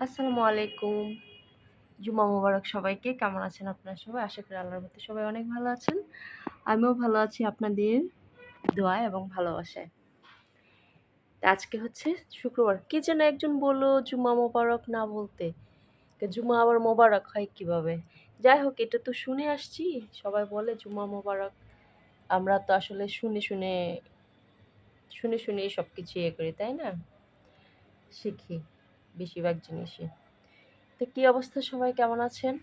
আসসালামু আলাইকুম। জুমা মোবারক সবাইকে। কেমন আছেন আপনারা সবাই? আশা করি আল্লাহর মধ্যে সবাই অনেক ভালো আছেন। আমিও ভালো আছি আপনাদের দোয়া এবং ভালোবাসায়। আজকে হচ্ছে শুক্রবার। কে যেন একজন বলল জুমা মোবারক না বলতে। জুমা আবার মোবারক হয় কীভাবে? যাই হোক, এটা তো শুনে আসছি। সবাই বলে জুমা মোবারক। আমরা তো আসলে শুনে শুনে শুনে শুনে সব কিছু ইয়ে করি, তাই না? শিখি। বেশিরভাগ জিনিসই। তো কী অবস্থা? সবাই কেমন আছেন?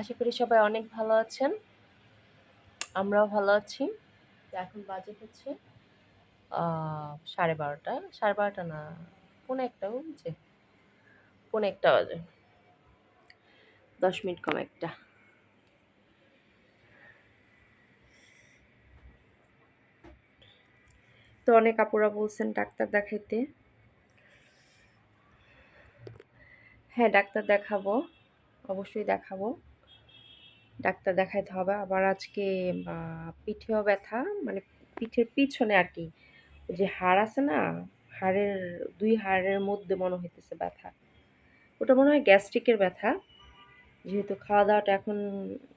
আশা করি সবাই অনেক ভালো আছেন। আমরাও ভালো আছি। এখন বাজে হচ্ছে সাড়ে বারোটা। সাড়ে বারোটা না, পৌনে একটা বুঝছে পৌনে একটা বাজে। দশ মিনিট কম একটা। তো অনেক আপুরা বলছেন ডাক্তার দেখাইতে। হ্যাঁ ডাক্তার দেখাবো। অবশ্যই দেখাবো। ডাক্তার দেখাইতে হবে। আবার আজকে পিঠেও ব্যথা মানে পিঠের পিছনে আর কি। যে হাড় আছে না হাড়ের দুই হাড়ের মধ্যে মনে হইতেছে ব্যথা। ওটা মনে হয় গ্যাস্ট্রিকের ব্যথা। যেহেতু খাওয়া দাওয়াটা এখন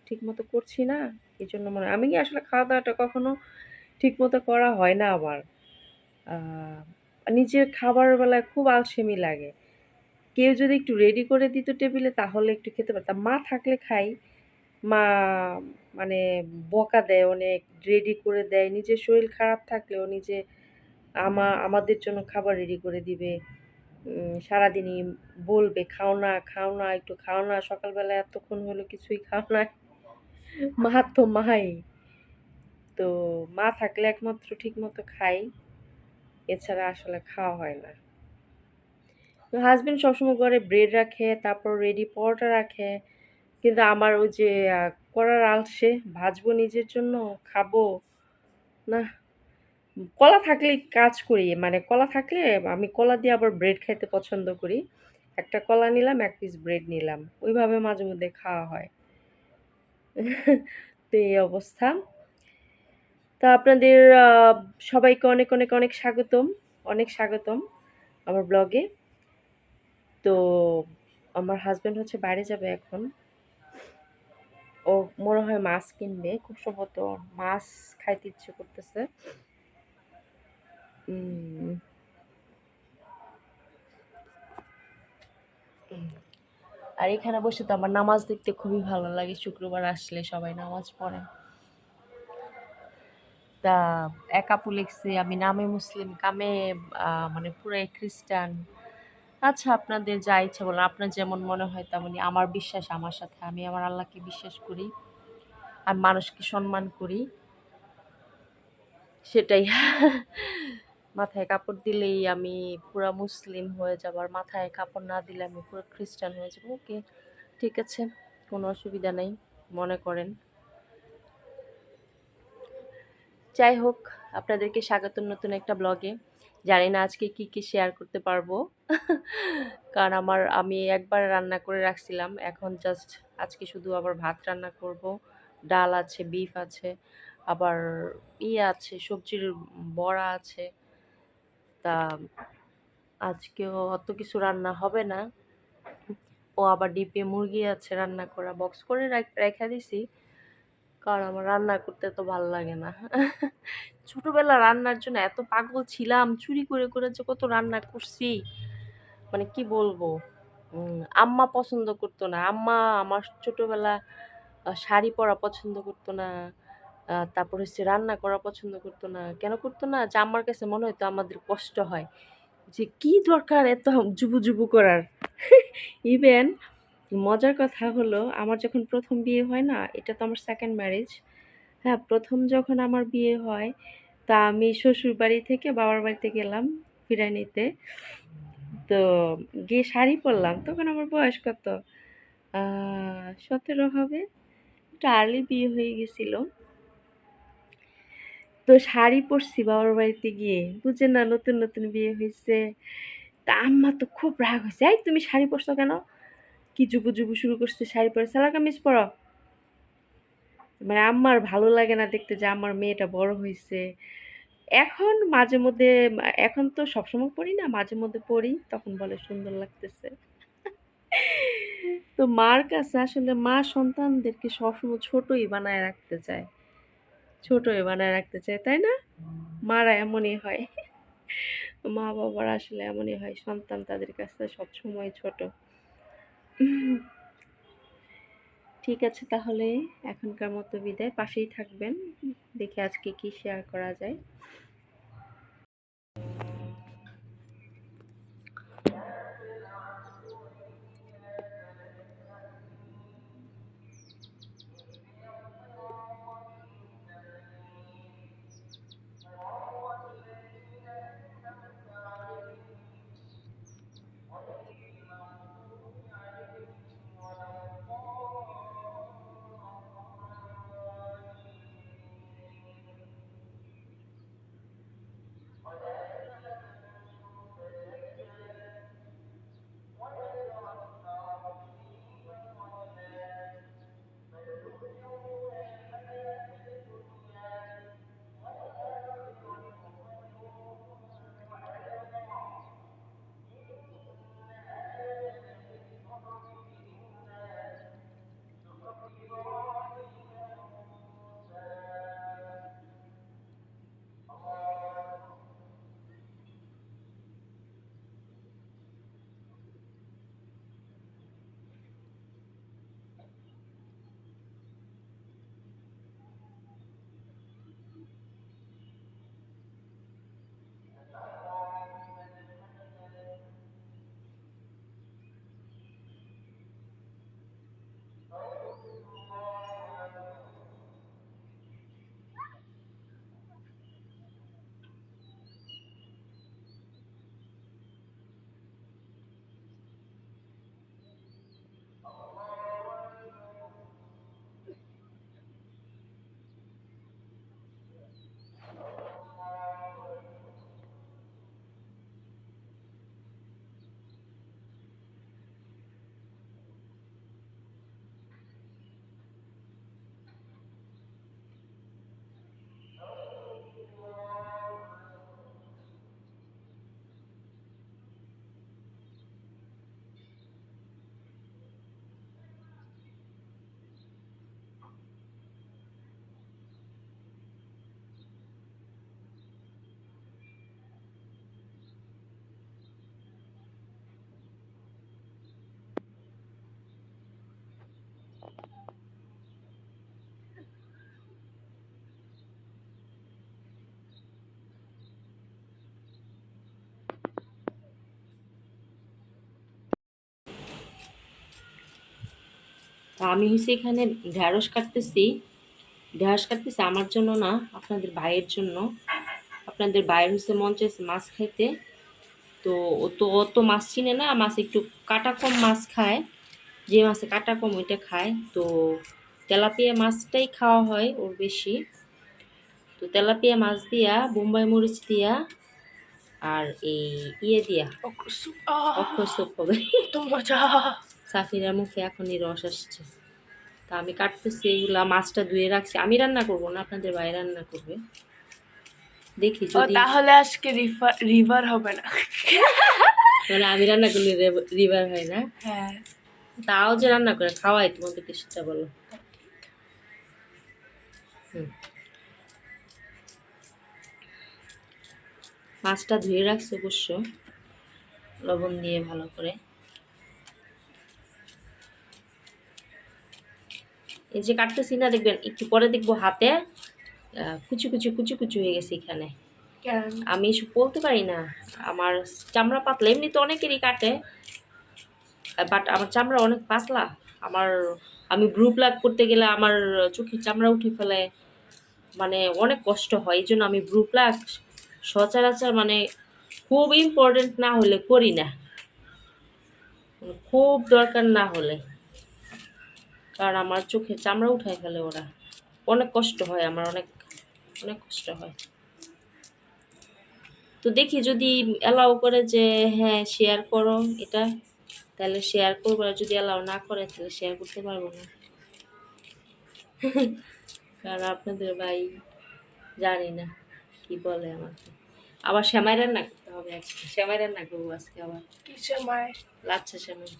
ঠিক মতো করছি না এই জন্য মনে আমি কি আসলে খাওয়া দাওয়াটা কখনো ঠিক মতো করা হয় না আহ, নিজের খাবার বেলায় খুব আলসেমি লাগে। কেউ যদি একটু রেডি করে দিত টেবিলে তাহলে একটু খেতে পারতাম। মা থাকলে খাই। মা মানে বকা দেয়, অনেক রেডি করে দেয়। নিজের শরীর খারাপ থাকলেও নিজে আমা, আমাদের জন্য খাবার রেডি করে দিবে। সারাদিনই বলবে, খাও না খাও না, একটু খাও না। সকালবেলা এতক্ষণ হলো, কিছুই খাও না মা তো মাই। তো মা থাকলে একমাত্র ঠিক মতো খাই। এছাড়া আসলে খাওয়া হয় না। তো হাজবেন্ড সবসময় ঘরে ব্রেড রাখে, তারপর রেডি পরোটা রাখে। কিন্তু আমার ওই যে করার আলসে, ভাজবো নিজের জন্য, খাব। না, কলা থাকলেই কাজ করি। মানে কলা থাকলে আমি কলা দিয়ে আবার ব্রেড খাইতে পছন্দ করি। একটা কলা নিলাম, এক পিস ব্রেড নিলাম। ওইভাবে মাঝে মধ্যে খাওয়া হয়। তো এই অবস্থা। তা আপনাদের সবাইকে অনেক অনেক অনেক স্বাগতম। অনেক স্বাগতম আমার ব্লগে তো আমার হাজবেন্ড হচ্ছে বাইরে যাবে এখন। ও মনে হয় মাছ কিনবে, খুব সম্ভবত মাছ খাইতে ইচ্ছে করতেছে। আর এখানে বসে তো আমার নামাজ দেখতে খুবই ভালো লাগে, শুক্রবার আসলে সবাই নামাজ পড়ে। তা এক আপু লিখছে, আমি নামে মুসলিম, কামে মানে পুরাই খ্রিস্টান। আচ্ছা আপনাদের যা ইচ্ছা বলুন। আপনার যেমন মনে হয় তেমনই। আমার বিশ্বাস আমার সাথে। আমি আমার আল্লাহকে বিশ্বাস করি। আমি মানুষকে সম্মান করি। সেটাই। মাথায় কাপড় দিলেই আমি পুরা মুসলিম হয়ে যাব। আর মাথায় কাপড় না দিলে আমি পুরো খ্রিস্টান হয়ে যাব। ওকে, ঠিক আছে। কোনো অসুবিধা নেই। মনে করেন। যাই হোক, আপনাদেরকে স্বাগত নতুন একটা ব্লগে। জানি না আজকে কি কি শেয়ার করতে পারব। কারণ আমার, আমি একবার রান্না করে রাখছিলাম, এখন জাস্ট আজকে শুধু আবার ভাত রান্না করব। ডাল আছে বিফ আছে, আবার ইয়ে আছে, সবজির বড়া আছে। তা আজকেও অত কিছু রান্না হবে না। ও আবার ডিপে মুরগি আছে, রান্না করা বক্স করে রাখ- দিছি। কারণ আমার রান্না করতে তো ভালো লাগে না। ছোটবেলা রান্নার জন্য এত পাগল ছিলাম, চুরি করে করে যে কত রান্না করছি। মানে কি বলব? আম্মা পছন্দ করতো না। আম্মা আমার ছোটবেলা শাড়ি পরা পছন্দ করতো না তারপর হচ্ছে রান্না করা পছন্দ করতো না। কেন করতো না? যে আমার কাছে মনে হতো আমাদের কষ্ট হয়। যে কি দরকার এত জুবু জুবু করার? ইভেন মজার কথা হলো, আমার যখন প্রথম বিয়ে হয় না, এটা তো আমার সেকেন্ড ম্যারেজ হ্যাঁ প্রথম যখন আমার বিয়ে হয়, তা আমি শ্বশুর বাড়ি থেকে বাবার বাড়িতে গেলাম ফিরাই নিতে। তো গিয়ে শাড়ি পরলাম, তখন আমার বয়স কত? সতেরো হবে। একটু আর্লি বিয়ে হয়ে গেছিল। তো শাড়ি পরছি বাবার বাড়িতে গিয়ে। বুঝে না, নতুন নতুন বিয়ে হয়েছে। তা আম্মা তো খুব রাগ হয়েছে, এই তুমি শাড়ি পরছো কেন? কি জুবু জুবু শুরু করছে শাড়ি পরে সালা কামিজ পরো। মানে আমার ভালো লাগে না দেখতে যে আমার মেয়েটা বড় হয়েছে এখন মাঝে মধ্যে এখন তো সবসময় পড়ি না, মাঝে মধ্যে পড়ি, তখন বলে সুন্দর লাগতেছে। তো মার কাছে আসলে মা সন্তানদেরকে সবসময় ছোটই বানায় রাখতে চায়। ছোটই বানায় রাখতে চায়, তাই না? মারা এমনই হয়। মা বাবার আসলে এমনই হয়, সন্তান তাদের কাছে সবসময় ছোট। ঠিক আছে তাহলে এখনকার মতো বিদায় পাশেই থাকবেন। দেখে আজকে কি শেয়ার করা যায়। আমি হচ্ছে এখানে ঢ্যাঁড়স কাটতেছি। ঢ্যাঁড়স কাটতেছি আমার জন্য না আপনাদের ভাইয়ের জন্য। আপনাদের ভাইয়ের হচ্ছে মন চাইছে মাছ খাইতে। তো ও তো ও তো মাছ চিনে না মাছ একটু কাটা কম মাছ খায়। যে মাছে কাটা কম ওইটা খায়। তো তেলাপিয়া মাছটাই খাওয়া হয় ওর বেশি। তো তেলাপিয়া মাছ দিয়া বোম্বাই মরিচ দিয়া আর এই ইয়ে দিয়া অক্ষর সুপ। হবে সাফিরার মুখে এখনই রস আসছে। তা আমি কাটতেছি এগুলা মাছটা ধুয়ে রাখছি। আমি রান্না করব না আপনাদের ভাই রান্না করবে। দেখি যদি তাহলে আজকে রিভার হবে না। মানে আমি রান্না করলে রিভার হয় না? হ্যাঁ। তাও যে রান্না করে খাওয়াই তোমাদেরকে সেটা বলো। মাছটা ধুয়ে রাখছি অবশ্য। লবণ দিয়ে ভালো করে। এই যে কাটতেছি না দেখবেন একটু পরে দেখব হাতে কুচু কুচু কুচু কুচু হয়ে গেছে এখানে। আমি এসব বলতে পারি না। আমার চামড়া পাতলা এমনি তো অনেকেরই কাটে বাট আমার চামড়া অনেক পাতলা। আমার আমি ব্রু প্লাগ করতে গেলে আমার চোখের চামড়া উঠে ফেলে মানে অনেক কষ্ট হয়। এই জন্য আমি ব্রু প্লাগ সচরাচর মানে খুব ইম্পর্টেন্ট না হলে করি না। মানে খুব দরকার না হলে। কারণ আমার চোখের চামড়া উঠায় ফেলে ওরা। অনেক কষ্ট হয় আমার অনেক অনেক কষ্ট হয়। তো দেখি যদি অ্যালাউ করে যে হ্যাঁ শেয়ার করো এটা তাহলে শেয়ার করব আর যদি অ্যালাউ না করে তাহলে শেয়ার করতে পারব না। কারণ আপনাদের ভাই জানি না কি বলে আমাকে। আবার শ্যামাই রান্না করতে হবে আজকে। শ্যামাই রান্না করব আজকে আবার। কি সময় লাচ্ছা শ্যামাই।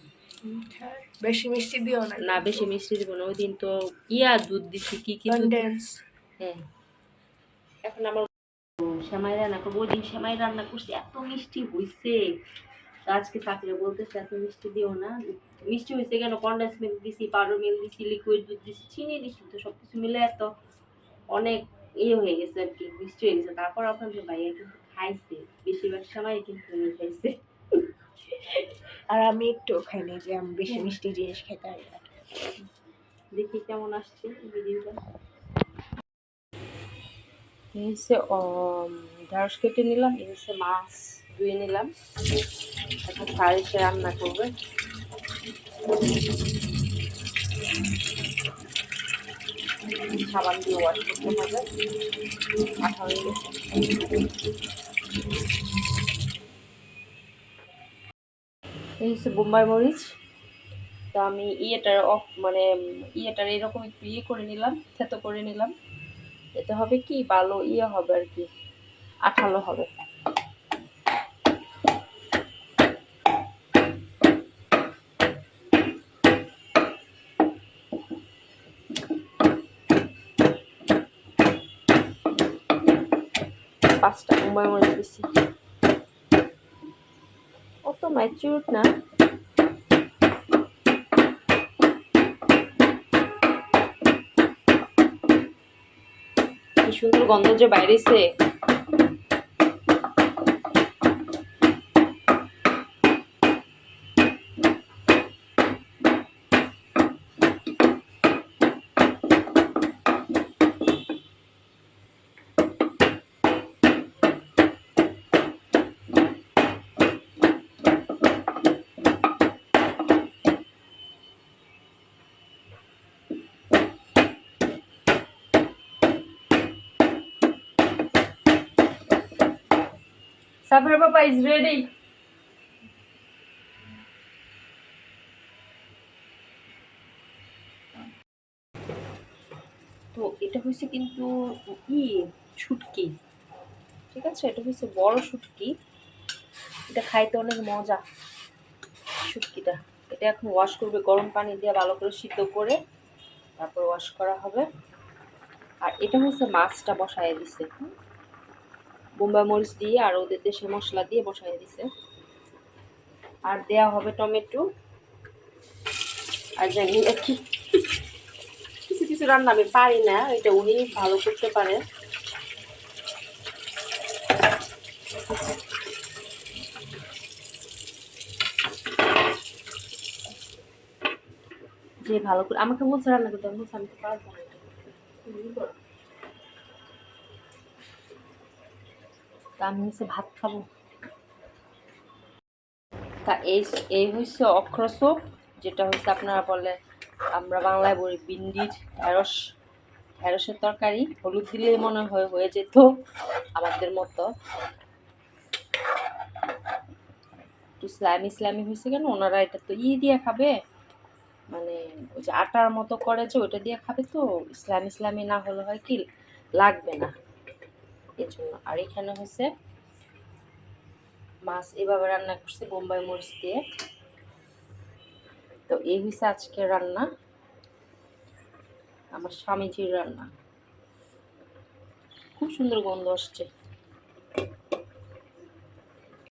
বেশি মিষ্টি দিও না না বেশি মিষ্টি দিব না ওই দিন তো ইয়া দুধ দিছি কি কি কন্ডেন্স হ্যাঁ। এখন আমার শ্যামাই রান্না করব ওই দিন শ্যামাই রান্না করছি এত মিষ্টি হইছে। আজকে চাকরি বলতেছে এত মিষ্টি দিও না। মিষ্টি হয়েছে কেন? কন্ডেন্স মিল্ক দিছি পাউডার মিল্ক দিছি লিকুইড দুধ দিছি চিনি দিছি তো সব কিছু মিলে এত অনেক ইয়ে হয়ে গেছে আর কি মিষ্টি হয়ে গেছে। তারপর আপনাদের ভাইয়া কিন্তু খাইছে বেশিরভাগ সময় কিন্তু খাইছে। আর আমি একটু খাইনি যে আমি বেশি মিষ্টি জিনিস খেতে পারি না। দেখি কেমন আসছে ভিডিওটা এই হচ্ছে কেটে নিলাম এই হচ্ছে মাছ ধুয়ে নিলাম। এখন শাড়ি সে রান্না করবে। সাবান দিয়ে ওয়াশ করতে হবে। আঠা হয়ে গেছে। এই হচ্ছে বোম্বাই মরিচ। তো আমি ইয়েটার অফ মানে ইয়েটার এরকম একটু ইয়ে করে নিলাম, থেতো করে নিলাম। এতে হবে কি? ভালো ইয়ে হবে আর কি, আঠালো হবে। পাঁচটা মুম্বাই মরিচ দিছি। অত ম্যাচিউর না। কি সুন্দর গন্ধ যে বাইরেছে। Safar Papa is ready. তো এটা হয়েছে কিন্তু ই শুটকি, ঠিক আছে এটা হয়েছে বড় শুটকি এটা খাইতে অনেক মজা, শুটকিটা এটা এখন ওয়াশ করবে, গরম পানি দিয়ে ভালো করে সিদ্ধ করে তারপর ওয়াশ করা হবে আর এটা হচ্ছে মাছটা বসায় দিছে। বোম্বাই মরিচ দিয়ে আর ওদের দেশে মশলা দিয়ে বসাই দিছে। আর দেয়া হবে টমেটো। আর জানি কি। কিছু কিছু রান্না আমি পারি না, এটা উনি ভালো করতে পারে। যে ভালো করে আমাকে বলছে রান্না করতে আমি বলছি আমি তো পারব না। তা আমি হচ্ছে ভাত খাব। তা এই এই হচ্ছে অক্রসপ যেটা হচ্ছে আপনারা বলে আমরা বাংলায় বলি বিন্দির ঢেঁড়স। ঢেঁড়সের তরকারি, হলুদ দিলে মনে হয় হয়ে যেত আমাদের মতো। একটু স্ল্যামি স্ল্যামি হয়েছে কেন? ওনারা এটা তো ই দিয়ে খাবে। মানে ওই যে আটার মতো করে যে ওটা দিয়ে খাবে তো। ইসলামি ইসলামি না হলে হয় কি? লাগবে না। এই জন্য আর এখানে হয়েছে মাছ, এভাবে রান্না করছে বোম্বাই মরিচ দিয়ে। তো এই হয়েছে আজকে রান্না, আমার স্বামীজির রান্না। খুব সুন্দর গন্ধ আসছে।